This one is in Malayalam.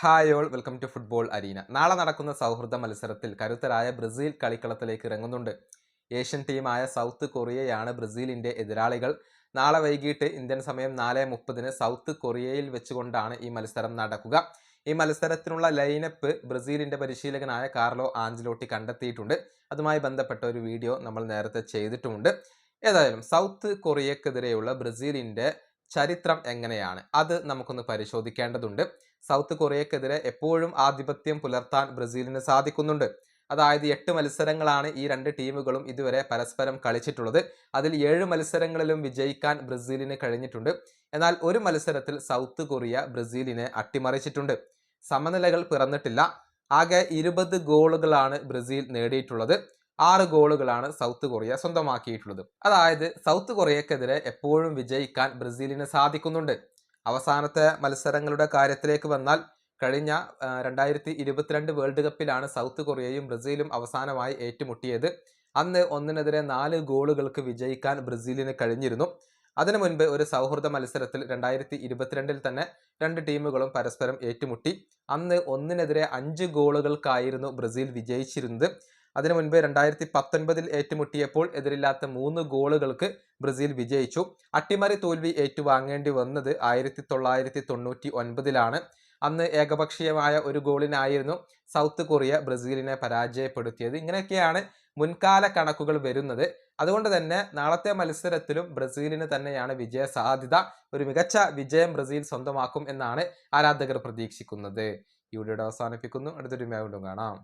Hi all welcome to football arena. നാളെ നടക്കുന്ന സൗഹൃദ മത്സരത്തിൽ കരുത്തരായ ബ്രസീൽ കളിക്കളത്തിലേക്ക് ഇറങ്ങുന്നുണ്ട്. ഏഷ്യൻ ടീമായ സൗത്ത് കൊറിയയാണ് ബ്രസീലിന്റെ എതിരാളികൾ. നാളെ വൈകിട്ട് ഇന്ത്യൻ സമയം നാല് മുപ്പതിന് സൗത്ത് കൊറിയയിൽ വെച്ചുകൊണ്ടാണ് ഈ മത്സരം നടക്കുക. ഈ മത്സരത്തിനുള്ള ലൈനപ്പ് ബ്രസീലിന്റെ പരിശീലകനായ കാർലോ ആഞ്ചലോട്ടി കണ്ടെത്തിയിട്ടുണ്ട്. അതുമായി ബന്ധപ്പെട്ട ഒരു വീഡിയോ നമ്മൾ നേരത്തെ ചെയ്തിട്ടുമുണ്ട്. ഏതായാലും സൗത്ത് കൊറിയക്കെതിരെയുള്ള ബ്രസീലിന്റെ ചരിത്രം എങ്ങനെയാണ്? അത് നമുക്കൊന്ന് പരിശോധിക്കേണ്ടതുണ്ട്. സൗത്ത് കൊറിയക്കെതിരെ എപ്പോഴും ആധിപത്യം പുലർത്താൻ ബ്രസീലിന് സാധിക്കുന്നുണ്ട്. അതായത് എട്ട് മത്സരങ്ങളാണ് ഈ രണ്ട് ടീമുകളും ഇതുവരെ പരസ്പരം കളിച്ചിട്ടുള്ളത്. അതിൽ ഏഴ് മത്സരങ്ങളിലും വിജയിക്കാൻ ബ്രസീലിന് കഴിഞ്ഞിട്ടുണ്ട്. എന്നാൽ ഒരു മത്സരത്തിൽ സൗത്ത് കൊറിയ ബ്രസീലിനെ അട്ടിമറിച്ചിട്ടുണ്ട്. സമനിലകൾ പിറന്നിട്ടില്ല. ആകെ ഇരുപത് ഗോളുകളാണ് ബ്രസീൽ നേടിയിട്ടുള്ളത്. ആറ് ഗോളുകളാണ് സൗത്ത് കൊറിയ സ്വന്തമാക്കിയിട്ടുള്ളത്. അതായത് സൗത്ത് കൊറിയക്കെതിരെ എപ്പോഴും വിജയിക്കാൻ ബ്രസീലിന് സാധിക്കുന്നുണ്ട്. അവസാനത്തെ മത്സരങ്ങളുടെ കാര്യത്തിലേക്ക് വന്നാൽ കഴിഞ്ഞ രണ്ടായിരത്തി ഇരുപത്തിരണ്ട് വേൾഡ് കപ്പിലാണ് സൗത്ത് കൊറിയയും ബ്രസീലും അവസാനമായി ഏറ്റുമുട്ടിയത്. അന്ന് ഒന്നിനെതിരെ നാല് ഗോളുകൾക്ക് വിജയിക്കാൻ ബ്രസീലിന് കഴിഞ്ഞിരുന്നു. അതിനു മുൻപ് ഒരു സൗഹൃദ മത്സരത്തിൽ രണ്ടായിരത്തി ഇരുപത്തിരണ്ടിൽ തന്നെ രണ്ട് ടീമുകളും പരസ്പരം ഏറ്റുമുട്ടി. അന്ന് ഒന്നിനെതിരെ അഞ്ച് ഗോളുകൾക്കായിരുന്നു ബ്രസീൽ വിജയിച്ചിരുന്നത്. അതിനു മുൻപ് രണ്ടായിരത്തി പത്തൊൻപതിൽ ഏറ്റുമുട്ടിയപ്പോൾ എതിരില്ലാത്ത മൂന്ന് ഗോളുകൾക്ക് ബ്രസീൽ വിജയിച്ചു. അട്ടിമറി തോൽവി ഏറ്റുവാങ്ങേണ്ടി വന്നത് ആയിരത്തി തൊള്ളായിരത്തി തൊണ്ണൂറ്റി ഒൻപതിലാണ് അന്ന് ഏകപക്ഷീയമായ ഒരു ഗോളിനായിരുന്നു സൗത്ത് കൊറിയ ബ്രസീലിനെ പരാജയപ്പെടുത്തിയത്. ഇങ്ങനെയൊക്കെയാണ് മുൻകാല കണക്കുകൾ വരുന്നത്. അതുകൊണ്ട് തന്നെ നാളത്തെ മത്സരത്തിലും ബ്രസീലിന് തന്നെയാണ് വിജയ സാധ്യത ഒരു മികച്ച വിജയം ബ്രസീൽ സ്വന്തമാക്കും എന്നാണ് ആരാധകർ പ്രതീക്ഷിക്കുന്നത്. ഈ വീഡിയോയുടെ അവസാനിപ്പിക്കുന്നു. അടുത്തൊരു വീണ്ടും കാണാം.